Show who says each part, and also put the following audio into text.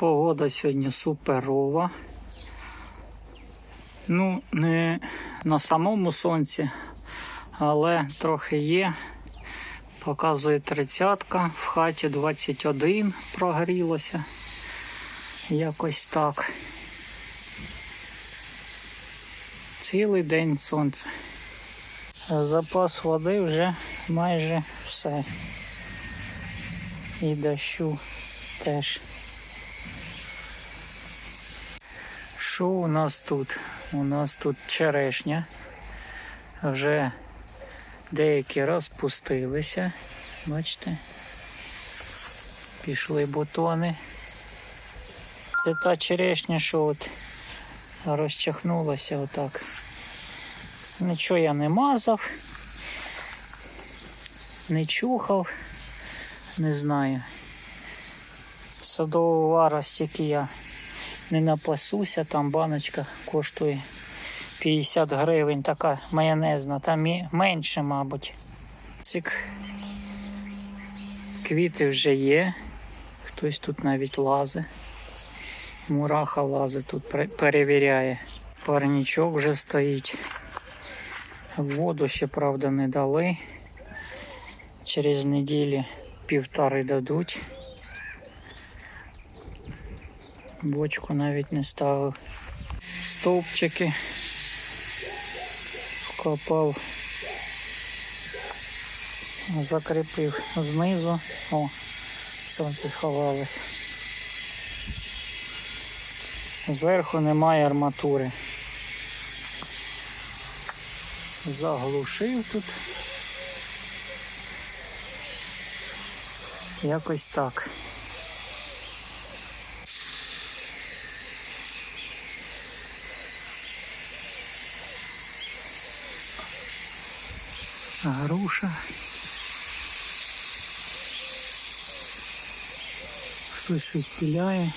Speaker 1: Погода сьогодні суперова. Ну, не на самому сонці, але трохи є. Показує тридцятка, в хаті 21 прогрілося. Якось так. Цілий день сонце. Запас води вже майже все. І дощу теж. Що у нас тут? У нас тут черешня. Вже деякі розпустилися. Бачите? Пішли бутони. Це та черешня, що от розчахнулася отак. Нічого я не мазав, не чухав, не знаю. Садового вара стільки я не напасуся, там баночка коштує 50 гривень, така майонезна, там менше, мабуть. Цик. Квіти вже є, хтось тут навіть лазить. Мураха лазить тут, перевіряє. Парнічок вже стоїть. Воду ще, правда, не дали. Через неділі півтори дадуть. Бочку навіть не ставив. Стовпчики вкопав. Закріпив знизу. О, сонце сховалось. Зверху немає арматури. Заглушив тут. Якось так. Груша. Хтось щось піляє.